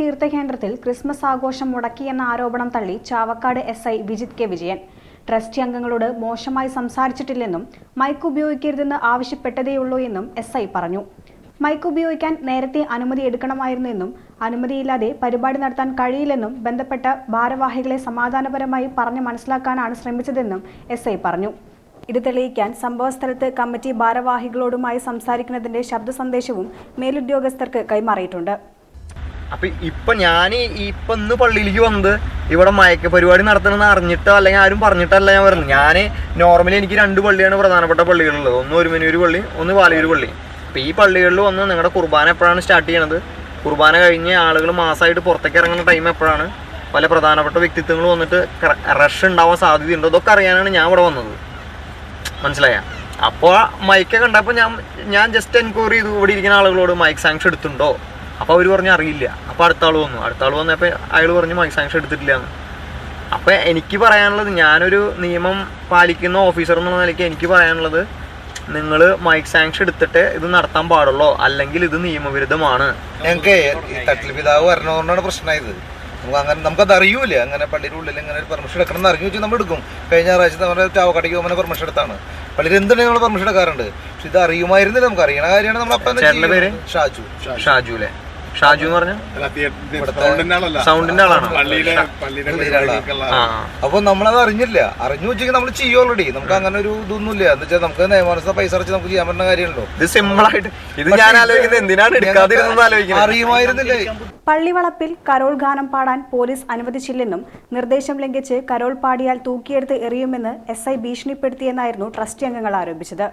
തീർത്ഥകേന്ദ്രത്തിൽ Christmas ആഘോഷം മുടക്കിയെന്ന ആരോപണം തള്ളി Chavakkad S I Vijith K Vijayan. Trust അംഗങ്ങളോട് മോശമായി സംസാരിച്ചിട്ടില്ലെന്നും മൈക്ക് ഉപയോഗിക്കരുതെന്ന് ആവശ്യപ്പെട്ടതേയുള്ളൂ എന്നും എസ് ഐ പറഞ്ഞു. മൈക്ക് ഉപയോഗിക്കാൻ നേരത്തെ അനുമതി എടുക്കണമായിരുന്നെന്നും അനുമതിയില്ലാതെ പരിപാടി നടത്താൻ കഴിയില്ലെന്നും ബന്ധപ്പെട്ട ഭാരവാഹികളെ സമാധാനപരമായി പറഞ്ഞ് മനസ്സിലാക്കാനാണ് ശ്രമിച്ചതെന്നും എസ് പറഞ്ഞു. ഇത് തെളിയിക്കാൻ സംഭവസ്ഥലത്ത് കമ്മിറ്റി ഭാരവാഹികളോടുമായി സംസാരിക്കുന്നതിന്റെ ശബ്ദ സന്ദേശവും മേലുദ്യോഗസ്ഥർക്ക് കൈമാറിയിട്ടുണ്ട്. അപ്പൊ ഇപ്പൊ ഞാൻ ഇപ്പൊ ഇന്ന് പള്ളിയിലേക്ക് വന്നത് ഇവിടെ മയക്ക പരിപാടി നടത്തണമെന്ന് അറിഞ്ഞിട്ടോ അല്ലെങ്കിൽ ആരും പറഞ്ഞിട്ടല്ല ഞാൻ വരുന്നത് ഞാൻ നോർമലി എനിക്ക് രണ്ട് പള്ളിയാണ് പ്രധാനപ്പെട്ട പള്ളികളുള്ളത് ഒന്ന് ഒരുമനൂര് പള്ളി ഒന്ന് വാലിയൂർ പള്ളി. അപ്പൊ ഈ പള്ളികളിൽ വന്ന് നിങ്ങളുടെ കുർബാന എപ്പോഴാണ് സ്റ്റാർട്ട് ചെയ്യണത്? കുർബാന കഴിഞ്ഞ് ആളുകൾ മാസമായിട്ട് പുറത്തേക്ക് ഇറങ്ങുന്ന ടൈം എപ്പോഴാണ്? പല പ്രധാനപ്പെട്ട വ്യക്തിത്വങ്ങൾ വന്നിട്ട് റഷ് ഉണ്ടാവാൻ സാധ്യതയുണ്ടോ. ഇതൊക്കെ അറിയാനാണ് ഞാൻ ഇവിടെ വന്നത്. മനസ്സിലായ? അപ്പോൾ മൈക്ക് കണ്ടപ്പോൾ ഞാൻ ഞാൻ ജസ്റ്റ് എൻക്വയറി ചെയ്തു. ഇവിടെ ഇരിക്കുന്ന ആളുകളോട് മൈക്ക് സാങ്ഷൻ എടുത്തിട്ടുണ്ടോ? അപ്പോൾ അവർ പറഞ്ഞു അറിയില്ല. അപ്പോൾ അടുത്ത ആൾ വന്നു. അടുത്ത ആൾ വന്നപ്പോൾ അയാൾ പറഞ്ഞു മൈക്ക് സാങ്ഷൻ എടുത്തിട്ടില്ല എന്ന് അപ്പോൾ എനിക്ക് പറയാനുള്ളത് ഞാനൊരു നിയമം പാലിക്കുന്ന ഓഫീസർ എന്നുള്ള നിലയ്ക്ക് എനിക്ക് പറയാനുള്ളത് നിങ്ങൾ മൈക്ക് സാങ്ഷൻ എടുത്തിട്ട് ഇത് നടത്താൻ പാടുള്ളൂ? അല്ലെങ്കിൽ ഇത് നിയമവിരുദ്ധമാണ്? ഞങ്ങൾക്ക് തട്ടിൽ പിതാവ് വരണതുകൊണ്ടാണ് പ്രശ്നമായത്. നമുക്ക് അങ്ങനെ നമുക്കത് അറിയൂല അങ്ങനെ പള്ളിയുടെ ഉള്ളിൽ ഇങ്ങനെ ഒരു പെർമിഷൻ എടുക്കണം എന്ന് അറിഞ്ഞു വെച്ചാൽ നമ്മൾ എടുക്കും. കഴിഞ്ഞ ഞായറാഴ്ച നമ്മുടെ ചാവക്കടയ്ക്ക് പോകുമ്പോൾ പെർമിഷൻ എടുത്താണ്. പള്ളിയിൽ എന്തുണ്ടെങ്കിൽ നമ്മൾ പെർമിഷൻ എടുക്കാറുണ്ട്. പക്ഷെ ഇത് അറിയുമായിരുന്നില്ല നമുക്ക്. അറിയണ കാര്യമാണ് നമ്മൾ അപ്പം? ഷാജു ഷാജു. അല്ലേ ഷാജു എന്ന് പറഞ്ഞ? സൗണ്ടിന്റെ ആളല്ല. സൗണ്ടിന്റെ ആളാണോ. അപ്പൊ നമ്മളത് അറിഞ്ഞില്ല. അറിഞ്ഞു വെച്ചെങ്കിൽ നമ്മൾ ചെയ്യും ഓൾറെഡി നമുക്ക് അങ്ങനെ ഒരു ഇതൊന്നും ഇല്ല എന്ന് വെച്ചാൽ നമുക്ക് നിയമാനുസൃത പൈസ അടച്ച് നമുക്ക് ചെയ്യാൻ പറ്റുന്ന കാര്യമുണ്ടോ? ഇത് സിമ്പിൾ ആയിട്ട് ഇത് ഞാൻ ആലോചിക്കുന്നത് എന്തിനാണ് എടുക്കാതിരുന്നത് ആലോചിക്കുന്നത്? അറിയുമായിരുന്നില്ലേ? പള്ളിവളപ്പിൽ കരോൾ ഗാനം പാടാൻ പോലീസ് അനുവദിച്ചില്ലെന്നും നിർദ്ദേശം ലംഘിച്ച് കരോൾ പാടിയാൽ തൂക്കിയെടുത്ത് എറിയുമെന്ന് എസ് ഐ ഭീഷണിപ്പെടുത്തിയെന്നായിരുന്നു ട്രസ്റ്റ് അംഗങ്ങൾ ആരോപിച്ചത്.